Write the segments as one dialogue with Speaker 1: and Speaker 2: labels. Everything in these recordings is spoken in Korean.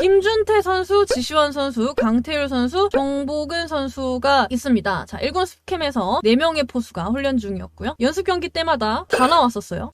Speaker 1: 김준태 선수, 지시원 선수, 강태율 선수, 정복은 선수가 있습니다. 자, 일본 스캠에서 4명의 포수가 훈련 중이었고요. 연습 경기 때마다 다 나왔었어요.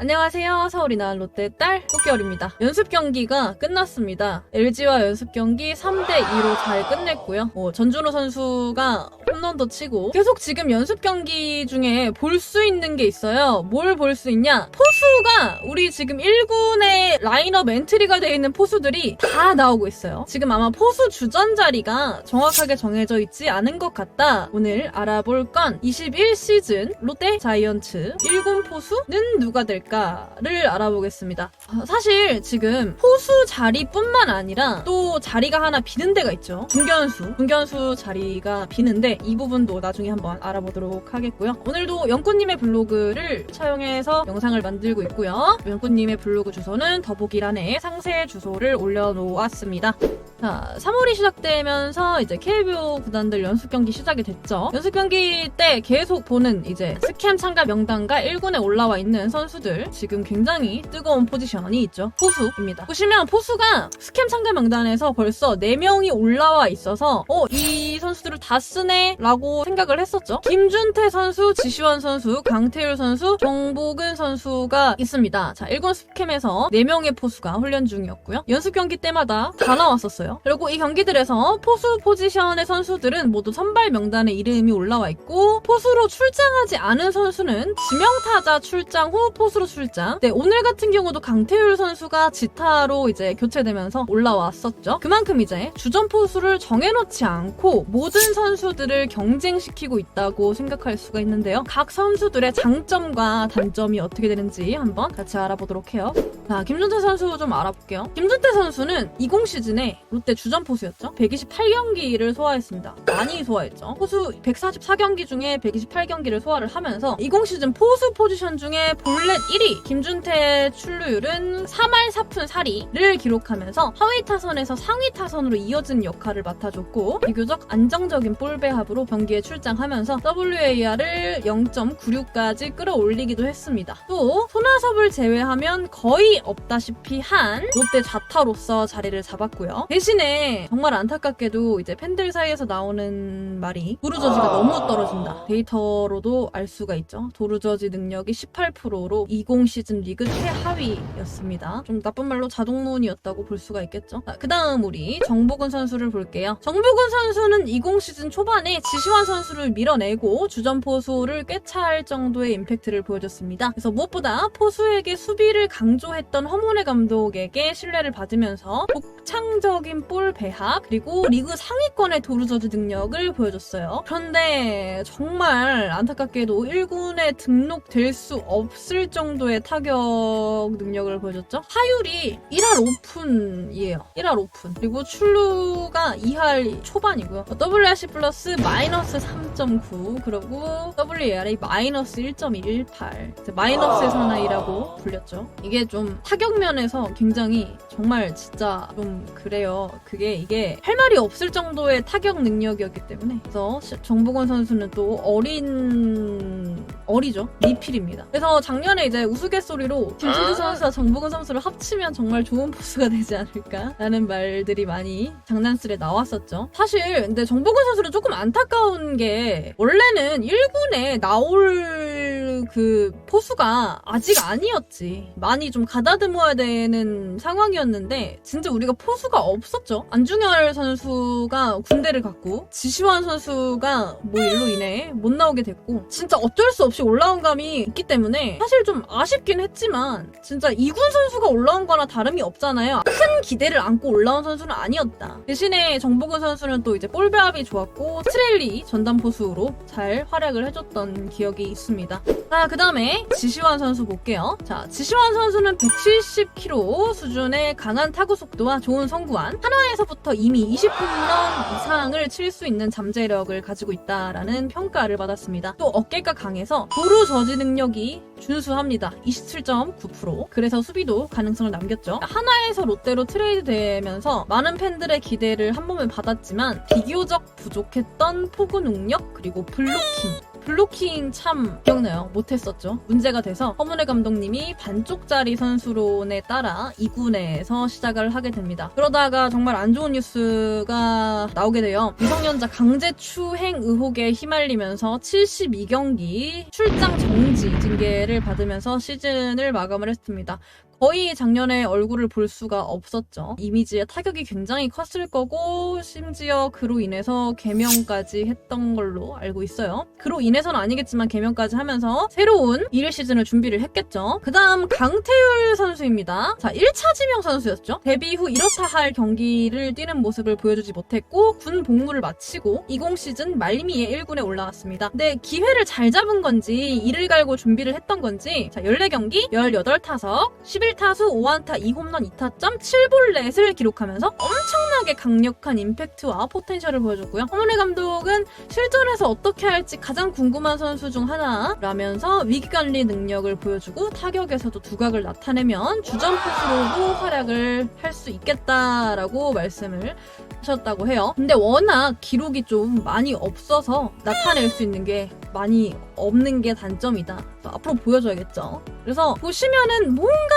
Speaker 1: 안녕하세요. 서울이 난 롯데 딸 꽃겨울입니다. 연습 경기가 끝났습니다. LG와 연습 경기 3대 2로 잘 끝냈고요. 어, 전준호 선수가 홈런도 치고 계속 지금 연습 경기 중에 볼 수 있는 게 있어요. 뭘 볼 수 있냐? 포수가 우리 지금 1군의 라인업 엔트리가 되어 있는 포수들이 다 나오고 있어요. 지금 아마 포수 주전 자리가 정확하게 정해져 있지 않은 것 같다. 오늘 알아볼 건 21시즌 롯데 자이언츠 1군 포수는 누가 될까 를 알아보겠습니다. 아, 사실 지금 포수 자리뿐만 아니라 또 자리가 하나 비는 데가 있죠. 중견수. 중견수 자리가 비는데 이 부분도 나중에 한번 알아보도록 하겠고요. 오늘도 영꾸님의 블로그를 차용해서 영상을 만들고 있고요. 영꾸님의 블로그 주소는 더보기란에 상세 주소를 올려놓았습니다. 자, 3월이 시작되면서 이제 KBO 구단들 연습 경기 시작이 됐죠. 연습 경기 때 계속 보는 이제 스캠 참가 명단과 1군에 올라와 있는 선수들 지금 굉장히 뜨거운 포지션이 있죠. 포수입니다. 보시면 포수가 스캠 참가 명단에서 벌써 4명이 올라와 있어서 어, 이 선수들을 다 쓰네 라고 생각을 했었죠. 김준태 선수, 지시원 선수, 강태율 선수, 정복은 선수가 있습니다. 자, 1군 스캠에서 4명의 포수가 훈련 중이었고요. 연습 경기 때마다 다 나왔었어요. 그리고 이 경기들에서 포수 포지션의 선수들은 모두 선발 명단에 이름이 올라와 있고 포수로 출장하지 않은 선수는 지명타자 출장 후 포수로 출장. 네, 오늘 같은 경우도 강태율 선수가 지타로 이제 교체되면서 올라왔었죠. 그만큼 이제 주전 포수를 정해놓지 않고 모든 선수들을 경쟁시키고 있다고 생각할 수가 있는데요. 각 선수들의 장점과 단점이 어떻게 되는지 한번 같이 알아보도록 해요. 자, 김준태 선수 좀 알아볼게요. 김준태 선수는 20 시즌에 롯데 주전 포수였죠. 128경기를 소화했습니다. 많이 소화했죠. 포수 144경기 중에 128경기를 소화를 하면서 20 시즌 포수 포지션 중에 볼넷 1위 김준태 출루율은 3할 4푼 4리를 기록하면서 하위 타선에서 상위 타선으로 이어진 역할을 맡아줬고 비교적 안정적인 볼 배합으로 경기에 출장하면서 WAR을 0.96까지 끌어올리기도 했습니다. 또 손아섭을 제외하면 거의 없다시피 한 롯데 좌타로서 자리를 잡았고요. 대신 에 정말 안타깝게도 이제 팬들 사이에서 나오는 말이 도루저지가 너무 떨어진다. 데이터로도 알 수가 있죠. 도루저지 능력이 18%로 20 시즌 리그 최하위였습니다. 좀 나쁜 말로 자동문이었다고 볼 수가 있겠죠. 그 다음 우리 정복은 선수를 볼게요. 정복은 선수는 20 시즌 초반에 지시환 선수를 밀어내고 주전 포수를 꿰차할 정도의 임팩트를 보여줬습니다. 그래서 무엇보다 포수에게 수비를 강조했던 허문회 감독에게 신뢰를 받으면서 독창적인 볼 배합 그리고 리그 상위권의 도루저지 능력을 보여줬어요. 그런데 정말 안타깝게도 1군에 등록될 수 없을 정도의 타격 능력을 보여줬죠. 하율이 1할 오픈이에요. 1할 오픈. 그리고 출루가 2할 초반이고요. WRC 플러스 마이너스 3.9 그리고 WAR이 마이너스 1.18 마이너스의 사나이라고 불렸죠. 이게 좀 타격 면에서 굉장히 정말 진짜 좀 그래요. 그게 이게 할 말이 없을 정도의 타격 능력이었기 때문에 그래서 시- 정복원 선수는 또 어린 어리죠 리필입니다. 그래서 작년에 이제 우스갯소리로 김진수 선수와 정복원 선수를 합치면 정말 좋은 포수가 되지 않을까라는 말들이 많이 장난스레 나왔었죠. 사실 근데 정복원 선수는 조금 안타까운 게 원래는 1군에 나올 그 포수가 아직 아니었지. 많이 좀 가다듬어야 되는 상황이었는데 진짜 우리가 포수가 없었죠. 안중열 선수가 군대를 갔고 지시환 선수가 뭐 일로 인해 못 나오게 됐고 진짜 어쩔 수 없이 올라온 감이 있기 때문에 사실 좀 아쉽긴 했지만 진짜 이군 선수가 올라온 거나 다름이 없잖아요. 큰 기대를 안고 올라온 선수는 아니었다. 대신에 정복은 선수는 또 이제 볼 배합이 좋았고 트레일리 전담 포수로 잘 활약을 해줬던 기억이 있습니다. 자, 그 다음에 지시환 선수 볼게요. 자, 지시환 선수는 170km 수준의 강한 타구 속도와 좋은 성구안, 하나에서부터 이미 20홈런 이상을 칠 수 있는 잠재력을 가지고 있다라는 평가를 받았습니다. 또 어깨가 강해서 도루 저지 능력이 준수합니다. 27.9%. 그래서 수비도 가능성을 남겼죠. 하나에서 롯데로 트레이드 되면서 많은 팬들의 기대를 한 몸에 받았지만 비교적 부족했던 포구 능력 그리고 블로킹 블로킹 참 기억나요. 못했었죠. 문제가 돼서 허문회 감독님이 반쪽짜리 선수론에 따라 2군에서 시작을 하게 됩니다. 그러다가 정말 안 좋은 뉴스가 나오게 돼요. 미성년자 강제 추행 의혹에 휘말리면서 72경기 출장 정지 징계를 받으면서 시즌을 마감을 했습니다. 거의 작년에 얼굴을 볼 수가 없었죠. 이미지에 타격이 굉장히 컸을 거고 심지어 그로 인해서 개명까지 했던 걸로 알고 있어요. 그로 인해서는 아니겠지만 개명까지 하면서 새로운 1일 시즌을 준비를 했겠죠. 그 다음 강태율 선수입니다. 자, 1차 지명 선수였죠. 데뷔 후 이렇다 할 경기를 뛰는 모습을 보여주지 못했고 군 복무를 마치고 20 시즌 말미에 1군에 올라왔습니다. 근데 기회를 잘 잡은 건지 이를 갈고 준비를 했던 건지 자, 14경기 18타석 11 타수 5안타 2홈런 2타점 7볼넷을 기록하면서 엄청나게 강력한 임팩트와 포텐셜을 보여줬고요. 허문회 감독은 실전에서 어떻게 할지 가장 궁금한 선수 중 하나라면서 위기관리 능력을 보여주고 타격에서도 두각을 나타내면 주전 포수로도 활약을 할 수 있겠다라고 말씀을 하셨다고 해요. 근데 워낙 기록이 좀 많이 없어서 나타낼 수 있는 게 많이 없는 게 단점이다. 앞으로 보여줘야겠죠. 그래서 보시면은 뭔가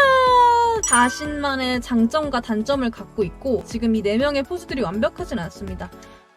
Speaker 1: 자신만의 장점과 단점을 갖고 있고 지금 이 4명의 포수들이 완벽하진 않습니다.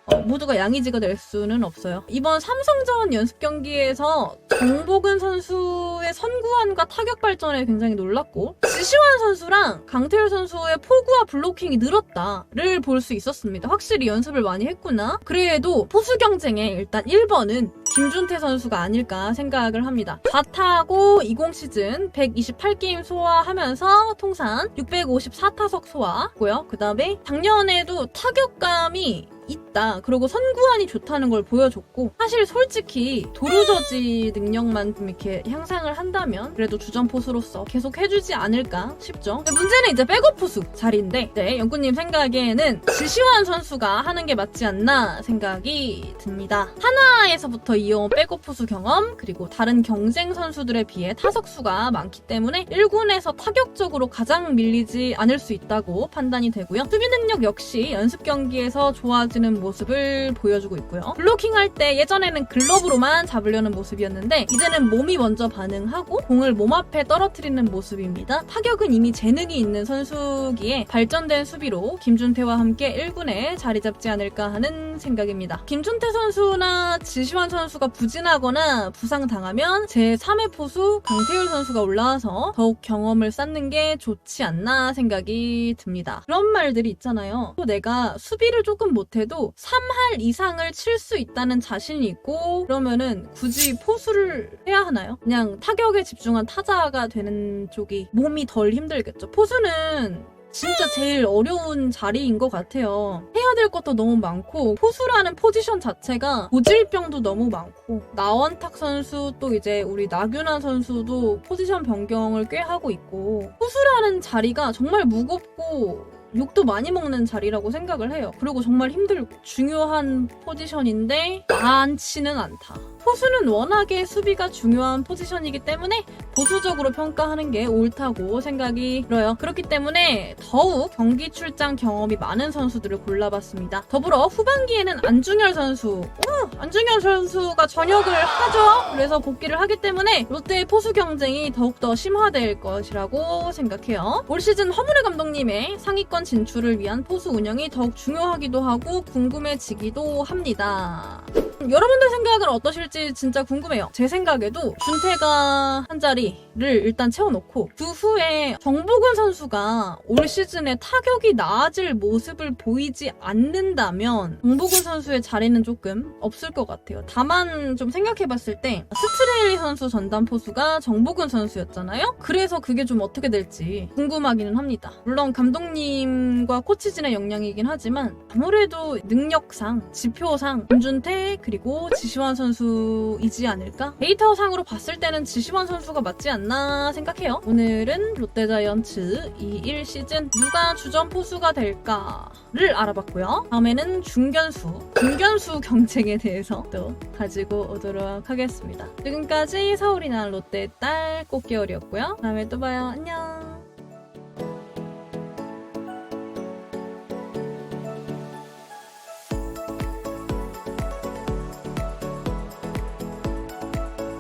Speaker 1: 어, 모두가 양의지가 될 수는 없어요. 이번 삼성전 연습 경기에서 정복은 선수의 선구안과 타격 발전에 굉장히 놀랐고 지시환 선수랑 강태일 선수의 포구와 블로킹이 늘었다를 볼 수 있었습니다. 확실히 연습을 많이 했구나. 그래도 포수 경쟁에 일단 1번은 김준태 선수가 아닐까 생각을 합니다. 4타고 20 시즌 128게임 소화하면서 통산 654타석 소화고요. 그 다음에 작년에도 타격감이 있다. 그리고 선구안이 좋다는 걸 보여줬고 사실 솔직히 도루저지 능력만 좀 이렇게 향상을 한다면 그래도 주전 포수로서 계속 해주지 않을까 싶죠. 문제는 이제 백업 포수 자리인데 네, 영구님 생각에는 지시환 선수가 하는 게 맞지 않나 생각이 듭니다. 하나에서부터 이어온 백업 포수 경험 그리고 다른 경쟁 선수들에 비해 타석 수가 많기 때문에 1군에서 타격적으로 가장 밀리지 않을 수 있다고 판단이 되고요. 수비 능력 역시 연습 경기에서 좋아지 는 모습을 보여주고 있고요. 블로킹 할 때 예전에는 글러브로만 잡으려는 모습이었는데 이제는 몸이 먼저 반응하고 공을 몸 앞에 떨어뜨리는 모습입니다. 타격은 이미 재능이 있는 선수기에 발전된 수비로 김준태와 함께 1군에 자리 잡지 않을까 하는 생각입니다. 김준태 선수나 지시환 선수가 부진하거나 부상당하면 제3의 포수 강태율 선수가 올라와서 더욱 경험을 쌓는 게 좋지 않나 생각이 듭니다. 그런 말들이 있잖아요. 또 내가 수비를 조금 못해 도 3할 이상을 칠 수 있다는 자신이 있고 그러면은 굳이 포수를 해야 하나요? 그냥 타격에 집중한 타자가 되는 쪽이 몸이 덜 힘들겠죠. 포수는 진짜 제일 어려운 자리인 것 같아요. 해야 될 것도 너무 많고 포수라는 포지션 자체가 고질병도 너무 많고 나원탁 선수 또 이제 우리 나균환 선수도 포지션 변경을 꽤 하고 있고 포수라는 자리가 정말 무겁고 욕도 많이 먹는 자리라고 생각을 해요. 그리고 정말 힘들고 중요한 포지션인데 많지는 않다. 포수는 워낙에 수비가 중요한 포지션이기 때문에 보수적으로 평가하는 게 옳다고 생각이 들어요. 그렇기 때문에 더욱 경기 출장 경험이 많은 선수들을 골라봤습니다. 더불어 후반기에는 안중열 선수, 어, 안중열 선수가 전역을 하죠. 그래서 복귀를 하기 때문에 롯데의 포수 경쟁이 더욱더 심화될 것이라고 생각해요. 올 시즌 허문회 감독님의 상위권 진출을 위한 포수 운영이 더욱 중요하기도 하고 궁금해지기도 합니다. 여러분들 생각은 어떠실지 진짜 궁금해요. 제 생각에도 준태가 한 자리를 일단 채워놓고 그 후에 정복은 선수가 올 시즌에 타격이 나아질 모습을 보이지 않는다면 정복은 선수의 자리는 조금 없을 것 같아요. 다만 좀 생각해봤을 때 스트레일리 선수 전담 포수가 정복은 선수였잖아요. 그래서 그게 좀 어떻게 될지 궁금하기는 합니다. 물론 감독님과 코치진의 역량이긴 하지만 아무래도 능력상 지표상 김준태 그리고 지시환 선수이지 않을까? 데이터 상으로 봤을 때는 지시환 선수가 맞지 않나 생각해요. 오늘은 롯데자이언츠 2-1 시즌 누가 주전 포수가 될까를 알아봤고요. 다음에는 중견수, 중견수 경쟁에 대해서 또 가지고 오도록 하겠습니다. 지금까지 서울이나 롯데 딸 꽃겨울이었고요. 다음에 또 봐요. 안녕.